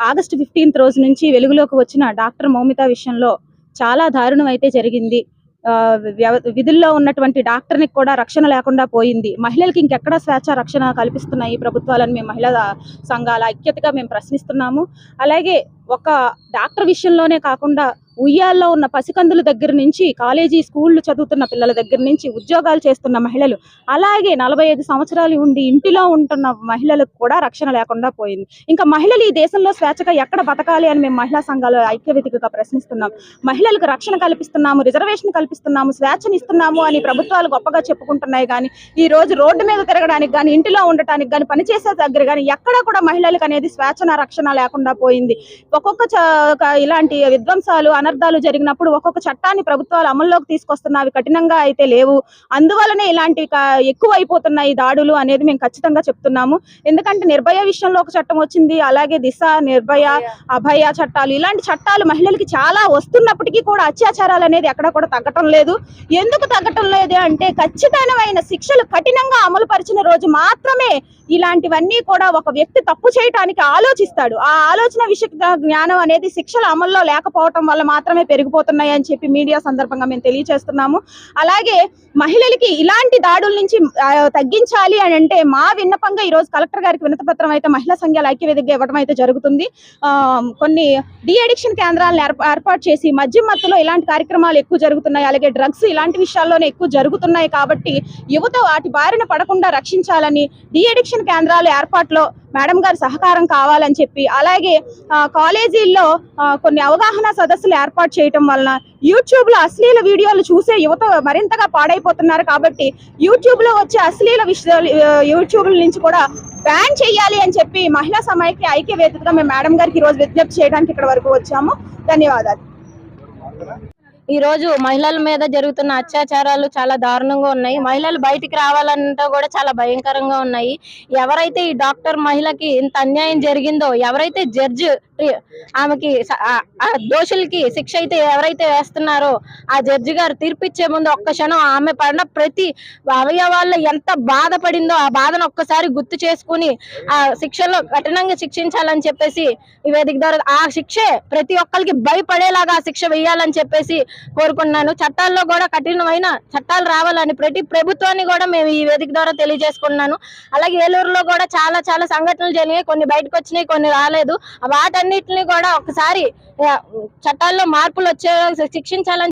August fifteenth రోజు నుంచి వెలుగులోకి వచ్చిన డాక్టర్ మౌమిత విషయంలో చాలా దారుణం అయితే జరిగింది. ఆ, విధుల్లో ఉన్నటువంటి డాక్టర్ని కూడా రక్షణ లేకుండా పోయింది. మహిళలకి ఇంకెక్కడ స్వేచ్ఛ రక్షణ కల్పిస్తున్నాయి ప్రభుత్వాలను మేము మహిళా సంఘాల ఐక్యతగా మేము ప్రశ్నిస్తున్నాము. అలాగే ఒక డాక్టర్ విషయంలోనే కాకుండా ఉయ్యాల్లో ఉన్న పసికందుల దగ్గర నుంచి కాలేజీ స్కూళ్ళు చదువుతున్న పిల్లల దగ్గర నుంచి ఉద్యోగాలు చేస్తున్న మహిళలు అలాగే నలభై ఐదు సంవత్సరాలు ఉండి ఇంటిలో ఉంటున్న మహిళలకు కూడా రక్షణ లేకుండా పోయింది. ఇంకా మహిళలు ఈ దేశంలో స్వేచ్ఛగా ఎక్కడ బతకాలి అని మేము మహిళా సంఘాలు ఐక్యవేదికగా ప్రశ్నిస్తున్నాం. మహిళలకు రక్షణ కల్పిస్తున్నాము రిజర్వేషన్ కల్పిస్తున్నాము స్వేచ్ఛను ఇస్తున్నాము అని ప్రభుత్వాలు గొప్పగా చెప్పుకుంటున్నాయి కానీ ఈ రోజు రోడ్డు మీద తిరగడానికి కానీ ఇంటిలో ఉండటానికి కానీ పనిచేసే దగ్గర కానీ ఎక్కడా కూడా మహిళలకు అనేది స్వేచ్ఛన రక్షణ లేకుండా పోయింది. ఒక్కొక్క ఇలాంటి విధ్వంసాలు అనర్థాలు జరిగినప్పుడు ఒక్కొక్క చట్టాన్ని ప్రభుత్వాలు అమల్లోకి తీసుకొస్తున్నవి కఠినంగా అయితే లేవు. అందువలనే ఇలాంటి ఎక్కువ అయిపోతున్నాయి దాడులు అనేది మేము ఖచ్చితంగా చెప్తున్నాము. ఎందుకంటే నిర్భయ విషయంలో ఒక చట్టం వచ్చింది అలాగే దిశ నిర్భయ అభయ. చట్టాలు. ఇలాంటి చట్టాలు మహిళలకి చాలా వస్తున్నప్పటికీ కూడా అత్యాచారాలు అనేది ఎక్కడ కూడా తగ్గటం లేదు. ఎందుకు తగ్గటం లేదు అంటే ఖచ్చితమైన శిక్షలు కఠినంగా అమలు పరిచిన రోజు మాత్రమే ఇలాంటివన్నీ కూడా ఒక వ్యక్తి తప్పు చేయటానికి ఆలోచిస్తాడు. ఆ ఆలోచన విషయ జ్ఞానం అనేది శిక్షల అమల్లో లేకపోవటం వల్ల మాత్రమే పెరిగిపోతున్నాయి అని చెప్పి మీడియా సందర్భంగా మేము తెలియజేస్తున్నాము అలాగే మహిళలకి ఇలాంటి దాడుల నుంచి తగ్గించాలి అని అంటే మా విన్నపంగా ఈరోజు కలెక్టర్ గారికి వినతపత్రం అయితే మహిళా సంఘాల ఐక్యవేదికగా ఇవ్వడం అయితే జరుగుతుంది. కొన్ని డి అడిక్షన్ కేంద్రాలను ఏర్పాటు చేసి మద్యం మత్తులో ఇలాంటి కార్యక్రమాలు ఎక్కువ జరుగుతున్నాయి. అలాగే డ్రగ్స్ ఇలాంటి విషయాల్లోనే ఎక్కువ జరుగుతున్నాయి కాబట్టి యువత వాటి బారిన పడకుండా రక్షించాలని డి అడిక్షన్ కేంద్రాల ఏర్పాటులో మేడం గారి సహకారం కావాలని చెప్పి అలాగే కాలేజీల్లో కొన్ని అవగాహన సదస్సులు ఏర్పాటు చేయటం వలన యూట్యూబ్లో అశ్లీల వీడియోలు చూసే యువత మరింతగా పాడైపోతున్నారు కాబట్టి యూట్యూబ్లో వచ్చే అశ్లీల విషయాలు యూట్యూబ్ నుంచి కూడా బ్యాన్ చేయాలి అని చెప్పి మహిళా సమైక్య ఐక్య వేదికగా మేము మేడం గారికి ఈరోజు రోజు విజ్ఞప్తి చేయడానికి ఇక్కడ వరకు వచ్చాము. ధన్యవాదాలు. ఈ రోజు మహిళల మీద జరుగుతున్న అత్యాచారాలు చాలా దారుణంగా ఉన్నాయి. మహిళలు బయటికి రావాలంటే కూడా చాలా భయంకరంగా ఉన్నాయి. ఎవరైతే ఈ డాక్టర్ మహిళకి ఇంత అన్యాయం జరిగిందో ఎవరైతే జడ్జి ఆమెకి ఆ- దోషులకి శిక్ష అయితే ఎవరైతే వేస్తున్నారో ఆ జడ్జి గారు తీర్పిచ్చే ముందు ఒక్క క్షణం ఆమె పడిన ప్రతి అవయవాల్లో ఎంత బాధపడిందో ఆ బాధను ఒక్కసారి గుర్తు చేసుకుని ఆ శిక్షలో కఠినంగా శిక్షించాలని చెప్పేసి ఈ వేదిక ద్వారా ఆ శిక్షే ప్రతి ఒక్కరికి భయపడేలాగా ఆ శిక్ష వేయాలని చెప్పేసి కోరుకున్నాను చట్టాల్లో కూడా కఠినమైన చట్టాలు రావాలని ప్రతి ప్రభుత్వాన్ని కూడా మేము ఈ వేదిక ద్వారా తెలియజేసుకున్నాను అలాగే ఏలూరులో కూడా చాలా చాలా సంఘటనలు జరిగాయి కొన్ని బయటకు వచ్చినాయి కొన్ని రాలేదు. వాటన్నిటిని కూడా ఒకసారి చట్టాల్లో మార్పులు వచ్చే శిక్షించాలని